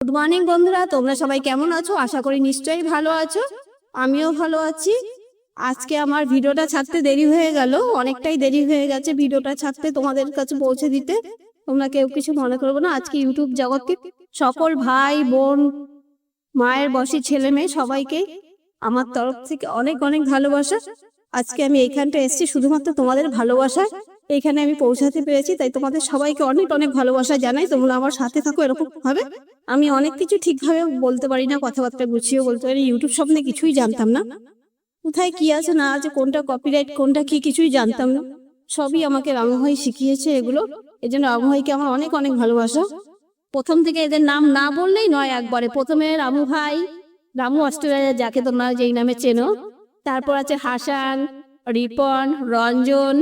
Good morning বন্ধুরা। তোমরা সবাই কেমন আছো? আশা করি নিশ্চয়ই ভালো আছো। আমিও ভালো আছি। আজকে আমার ভিডিওটা ছাড়তে দেরি হয়ে গেল। অনেকটাই দেরি হয়ে গেছে ভিডিওটা ছাড়তে তোমাদের কাছে পৌঁছে দিতে। তোমরা কেউ কিছু মনে করব না। আজকে ইউটিউব জগৎকে সকল ভাই, বোন, মায়ের বসি ছেলে মেয়ে সবাইকে আমার তরফ থেকে অনেক অনেক ভালোবাসা। আজকে আমি এইখানটা এসেছি শুধুমাত্র তোমাদের ভালোবাসায়। এখানে আমি পৌঁছাতে পেরেছি, তাই তোমাদের সবাইকে অনেক অনেক ভালোবাসা জানাই। তোমরা আমার সাথে থাকো, এরকম ভাবে। আমি অনেক কিছু ঠিকভাবে বলতে পারি না, কথাবার্তা গুছিয়ে বলতে পারি, ইউটিউব সম্বন্ধে কিছুই জানতাম না। কোথায় কি আছে, না আছে, কোনটা কপিরাইট কোনটা কি, কিছুই জানতাম না। সবই আমাকে রামভাই শিখিয়েছে এগুলো। এই জন্য রামভাইকে আমার অনেক অনেক ভালোবাসা। প্রথম থেকে এদের নাম না বললেই নয় একবারে। প্রথমে রামু ভাই রামু অস্ট্রেলিয়া যাকে তোমরা যেই নামে চেনো। তারপর আছে হাসান, রিপন, রঞ্জন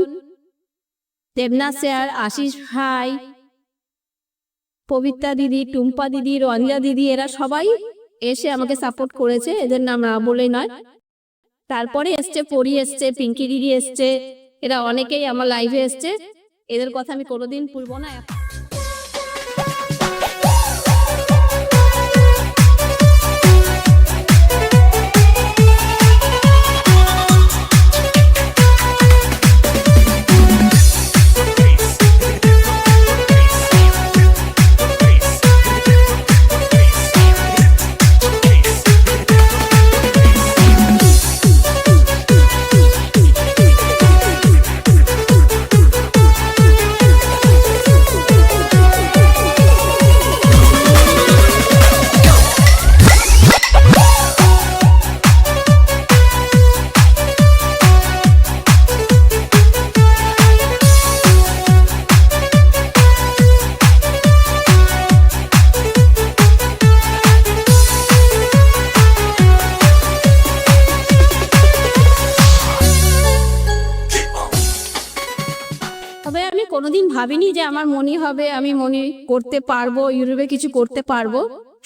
দেবনাথ স্যার আশিস ভাই, পবিত্রা দিদি, টুম্পা দিদি, রঞ্জা দিদি, এরা সবাই এসে আমাকে সাপোর্ট করেছে। এদের নাম না বলেই নয়। তারপরে এসছে, পরি এসছে, পিঙ্কি দিদি এসছে, এরা অনেকেই আমার লাইভে এসছে। এদের কথা আমি কোনোদিন ভুলবো না। কোনোদিন ভাবিনি যে আমার মনি হবে আমি মনে করতে পারব, ইউটিউবে কিছু করতে পারব।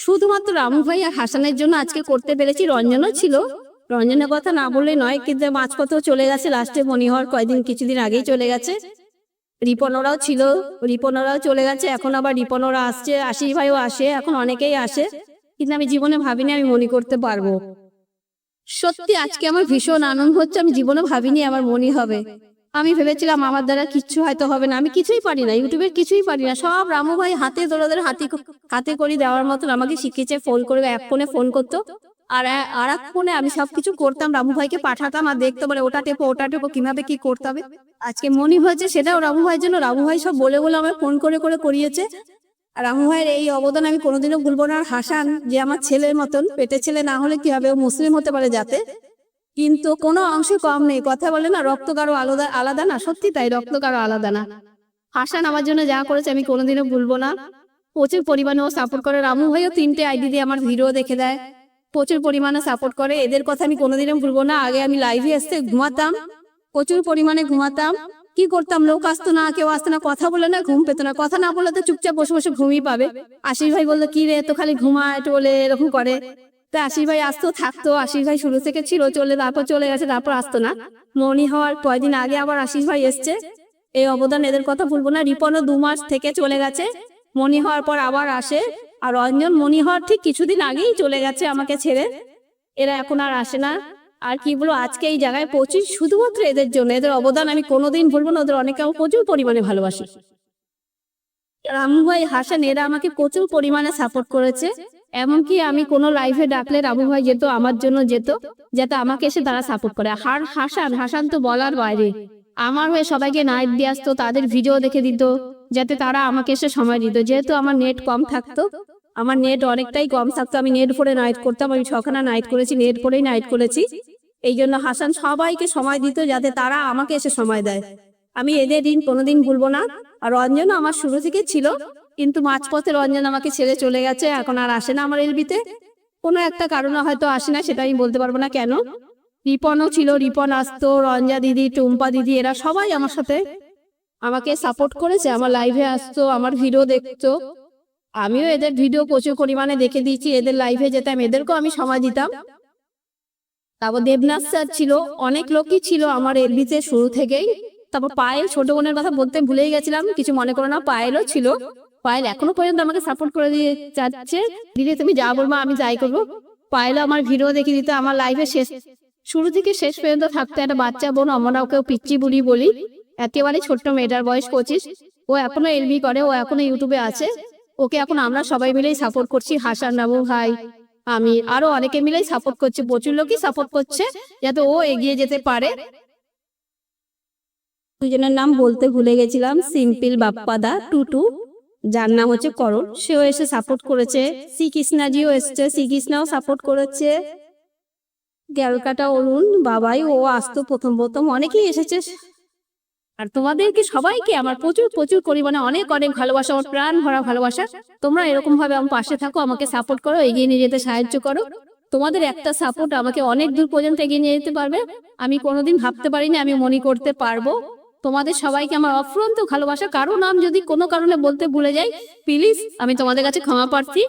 শুধুমাত্র রামু ভাই আর হাসানের জন্য আজকে করতে পেরেছি, রঞ্জনও ছিল। রঞ্জনের কথা না বললে নয়, কিন্তু মাঝপথেও চলে গেছে লাস্টে মনি হওয়ার কয়দিন কিছুদিন আগেই চলে গেছে। রিপনরাও ছিল, রিপনরাও চলে গেছে, এখন আবার রিপনরা আসছে, আশিস ভাইও আসে, এখন অনেকেই আসে। কিন্তু আমি জীবনে ভাবিনি আমি মনি করতে পারব। সত্যি আজকে আমার ভীষণ আনন্দ হচ্ছে, আমি জীবনে ভাবিনি আমার মনি হবে। আমি ভেবেছিলাম আমার দ্বারা কিচ্ছু হয়তো হবে না। আমি কিছুই পারি না, ইউটিউবের কিছুই পারি না। সব রামু ভাই হাতে ধরে হাতে হাতে করে দেওয়ার মতন আমাকে শিখিয়েছে ফোন করে এক ফোনে ফোন করতো। আর আর এক ফোনে আমি সবকিছু করতাম, রামু ভাইকে পাঠাতাম আর দেখতে বলে ওটা টেপো ওটা টেপো, কীভাবে কি করতে হবে। আজকে মনি হয়েছে সেটাও রামু ভাইয়ের জন্য। রামু ভাই সব বলে বলে আমায় ফোন করে করে করিয়েছে। আর রামু ভাইয়ের এই অবদান আমি কোনোদিনও ভুলবো না। আর হাসান যে আমার ছেলের মতন পেটে ছেলে না হলে কি হবে ও মুসলিম হতে পারে যাতে? কিন্তু কোনো অংশে কম নেই। কথা বলে না, রক্ত কারও আলাদা আলাদা না, সত্যি তাই, রক্ত কারও আলাদা না। হাসান আমার জন্য যা করেছে আমি কোনোদিনও ভুলবো না। প্রচুর পরিমাণে ও সাপোর্ট করে। রামু ভাইও তিনটে আইডি দিয়ে আমার ভিডিও দেখে দেয়। প্রচুর পরিমাণে সাপোর্ট করে। এদের কথা আমি কোনোদিনও ভুলবো না। আগে আমি লাইভে আসতে ঘুমাতাম। প্রচুর পরিমাণে ঘুমাতাম। কি করতাম? লোক আসতো না, কেউ আসতো না। কথা বলে না, ঘুম পেতো না। কথা না বললে তো চুপচাপ বসে বসে ঘুমিয়ে পাবে। আশিস ভাই বলল, কি রে তো খালি ঘুমায় টোলে এরকম করে। তা আশিস ভাই আসতো, থাকতো। আশিস ভাই শুরু থেকে ছিল, চলে, তারপর চলে গেছে, তারপর আসতো না। মনি হওয়ার কয়দিন আগে আবার আশিস ভাই এসছে। এই অবদান এদের কথা ভুলবো না। রিপনও দু মাস থেকে চলে গেছে। মনি হওয়ার পর আবার আসে। আর রঞ্জন, মনি হওয়ার ঠিক কিছুদিন আগেই চলে গেছে আমাকে ছেড়ে। এরা এখন আর আসে না। আর কি বলব, আজকে এই জায়গায় পৌঁছি শুধুমাত্র এদের জন্য। এদের অবদান আমি কোনোদিন ভুলবো না। ওদের অনেকে আমার প্রচুর পরিমাণে ভালোবাসি। রামু ভাই, হাসান, এরা আমাকে প্রচুর পরিমাণে সাপোর্ট করেছে। এমনকি আমি কোনো লাইভে ডাকলে রাবু ভাই যেত আমার জন্য যেত যাতে আমাকে এসে তারা সাপোর্ট করে। আর হাসান হাসান তো বলার বাইরে। আমার হয়ে সবাইকে নাইট দিয়ে আসতো তাদের ভিডিও দেখে দিত যাতে তারা আমাকে এসে সময় দিত। যেহেতু আমার নেট কম থাকতো আমার নেট অনেকটাই কম থাকতো আমি নেট পরে নাইট করতাম আমি ছখানা নাইট করেছি নেট পরেই নাইট করেছি। এই জন্য হাসান সবাইকে সময় দিত যাতে তারা আমাকে এসে সময় দেয়। আমি এদের দিন কোনোদিন ভুলবো না। আর রঞ্জন আমার শুরু থেকে ছিল কিন্তু মাঝপথে রঞ্জন আমাকে ছেড়ে চলে গেছে, এখন আর আসে না আমার এলবিতে। কোনো একটা কারণে হয়তো আসে না, সেটা আমি বলতে পারব না কেন। রিপনও ছিল, রিপন আসতো, রঞ্জা দিদি, টুম্পা দিদি, এরা সবাই আমার সাথে আমাকে সাপোর্ট করেছে। আমার লাইভে আসতো, আমার ভিডিও দেখতো। আমিও এদের ভিডিও প্রচুর পরিমাণে দেখে দিয়েছি। এদের লাইভে যেতাম, এদেরকেও আমি সময় দিতাম। তারপর দেবনাথ স্যার ছিল, অনেক লোকই ছিল আমার এলবিতে শুরু থেকেই। তারপর পায়েল, ছোট বোনের কথা বলতে ভুলেই গেছিলাম, কিছু মনে করো না, পায়েলও ছিল। পায়েল এখনও পর্যন্ত আমাকে সাপোর্ট করে দিয়ে যাচ্ছে। দিদি তুমি যা বলব আমি যাই করব। পায়েলও আমার ভিডিও দেখে দিতে আমার লাইফে শেষ। শুরু থেকে শেষ পর্যন্ত থাকতে একটা বাচ্চা বোন আমরা ওকেও পিচ্চি বুড়ি বলি। একেবারে ছোট্ট মেয়েটার বয়স পঁচিশ। ও এখনও এলবি করে, ও এখনও ইউটিউবে আছে। ওকে এখন আমরা সবাই মিলেই সাপোর্ট করছি। হাসান নাবু ভাই, আমি আরও অনেকে মিলেই সাপোর্ট করছে। প্রচুর লোকই সাপোর্ট করছে, যাতে ও এগিয়ে যেতে পারে। দুজনের নাম বলতে ভুলে গেছিলাম। সিম্পল বাপ্পাদা, টুটু। যার নাম হচ্ছে করণ। সেও এসে সাপোর্ট করেছে। শ্রীকৃষ্ণাজিও এসছে। শ্রীকৃষ্ণাও সাপোর্ট করেছে। গ্যালকাটা, অরুণ, বাবাই, ও আসতো প্রথম প্রথম অনেকেই এসেছে। আর তোমাদেরকে সবাইকে আমার প্রচুর প্রচুর পরিমাণে অনেক অনেক ভালোবাসা। আমার প্রাণ ভরা ভালোবাসা। তোমরা এরকম ভাবে আমার পাশে থাকো, আমাকে সাপোর্ট করো, এগিয়ে নিয়ে যেতে সাহায্য করো। তোমাদের একটা সাপোর্ট আমাকে অনেক দূর পর্যন্ত এগিয়ে নিয়ে যেতে পারবে। আমি কোনোদিন ভাবতে পারিনি আমি মনে করতে পারব। তোমাদের সবাইকে আমার অফ্রন্ত ভালোবাসা কারও নাম যদি কোনো কারণে বলতে ভুলে যাই প্লিজ আমি তোমাদের কাছে ক্ষমা প্রার্থী।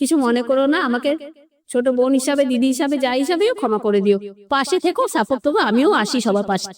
কিছু মনে করো না, আমাকে ছোট বোন হিসাবে, দিদি হিসাবে, যা হিসাবেও ক্ষমা করে দিও। পাশে থেকো সাপোর্ট দেবো আমিও আসি সবার পাশে।